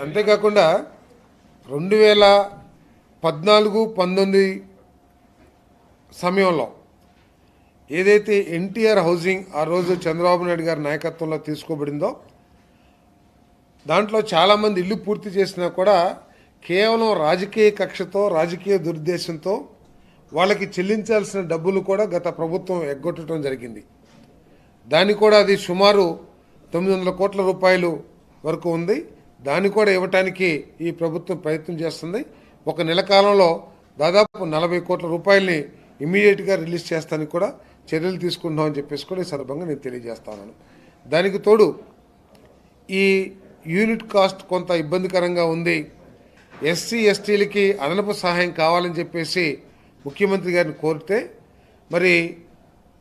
అంతేకాకుండా రెండు వేల పద్నాలుగు పంతొమ్మిది సమయంలో ఏదైతే ఎన్టీఆర్ హౌసింగ్ ఆ రోజు చంద్రబాబు నాయుడు గారి నాయకత్వంలో తీసుకోబడిందో దాంట్లో చాలామంది ఇల్లు పూర్తి చేసినా కూడా కేవలం రాజకీయ కక్షతో రాజకీయ దురుద్దేశంతో వాళ్ళకి చెల్లించాల్సిన డబ్బులు కూడా గత ప్రభుత్వం ఎగ్గొట్టడం జరిగింది. దాన్ని కూడా అది సుమారు తొమ్మిది వందల కోట్ల రూపాయలు వరకు ఉంది. దాన్ని కూడా ఇవ్వటానికి ఈ ప్రభుత్వం ప్రయత్నం చేస్తుంది. ఒక నెల కాలంలో దాదాపు నలభై కోట్ల రూపాయల్ని ఇమీడియట్గా రిలీజ్ చేస్తానికి కూడా చర్యలు తీసుకుంటున్నామని చెప్పేసి కూడా ఈ సందర్భంగా నేను తెలియజేస్తాను దానికి తోడు ఈ యూనిట్ కాస్ట్ కొంత ఇబ్బందికరంగా ఉంది. ఎస్సీ ఎస్టీలకి అదనపు సహాయం కావాలని చెప్పేసి ముఖ్యమంత్రి గారిని కోరితే మరి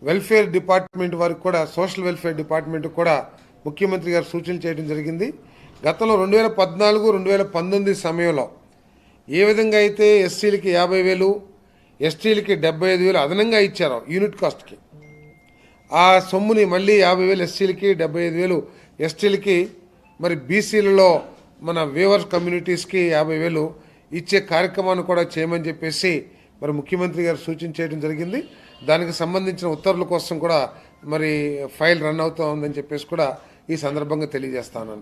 వెల్ఫేర్ డిపార్ట్మెంట్ వారికి కూడా సోషల్ వెల్ఫేర్ డిపార్ట్మెంట్ కూడా ముఖ్యమంత్రి గారు సూచనలు చేయడం జరిగింది. గతంలో రెండు వేల పద్నాలుగు రెండు వేల పంతొమ్మిది సమయంలో ఏ విధంగా అయితే ఎస్సీలకి యాభై వేలు ఎస్టీలకి డెబ్బై ఐదు వేలు అదనంగా ఇచ్చారు యూనిట్ కాస్ట్కి ఆ సొమ్ముని మళ్ళీ యాభై వేలు ఎస్సీలకి డెబ్బై ఐదు వేలు ఎస్టీలకి మరి బీసీలలో మన వేవర్స్ కమ్యూనిటీస్కి యాభై వేలు ఇచ్చే కార్యక్రమాన్ని కూడా చేయమని చెప్పేసి మరి ముఖ్యమంత్రి గారు సూచన చేయడం జరిగింది. దానికి సంబంధించిన ఉత్తర్వుల కోసం కూడా మరి ఫైల్ రన్ అవుతూ ఉందని చెప్పేసి కూడా ఈ సందర్భంగా తెలియజేస్తాను.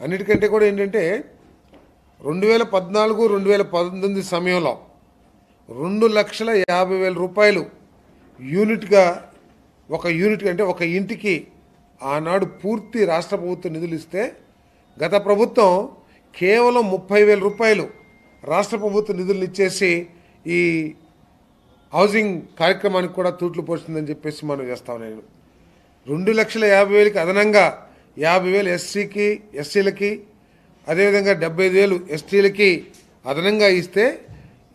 అన్నిటికంటే కూడా ఏంటంటే రెండు వేల పద్నాలుగు రెండు వేల పంతొమ్మిది సమయంలో రెండు లక్షల యాభై వేల రూపాయలు యూనిట్గా ఒక యూనిట్ అంటే ఒక ఇంటికి ఆనాడు పూర్తి రాష్ట్ర ప్రభుత్వం నిధులు ఇస్తే గత ప్రభుత్వం కేవలం ముప్పై వేల రూపాయలు రాష్ట్ర ప్రభుత్వ నిధులు ఇచ్చేసి ఈ హౌసింగ్ కార్యక్రమానికి కూడా తూట్లు పోస్తుందని చెప్పేసి మనం చేస్తాం నేను. రెండు లక్షల యాభై వేలకి అదనంగా యాభై వేలు ఎస్సీకి ఎస్సీలకి అదేవిధంగా డెబ్బై ఐదు వేలు ఎస్టీలకి అదనంగా ఇస్తే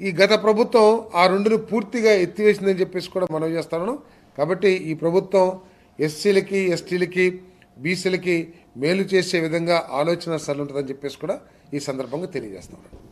ఈ గత ప్రభుత్వం ఆ రెండును పూర్తిగా ఎత్తివేసిందని చెప్పేసి కూడా మనం చేస్తాను కాబట్టి ఈ ప్రభుత్వం ఎస్సీలకి ఎస్టీలకి బీసీలకి మేలు చేసే విధంగా ఆలోచన సరళి ఉంటుందని చెప్పేసి కూడా ఈ సందర్భంగా తెలియజేస్తాను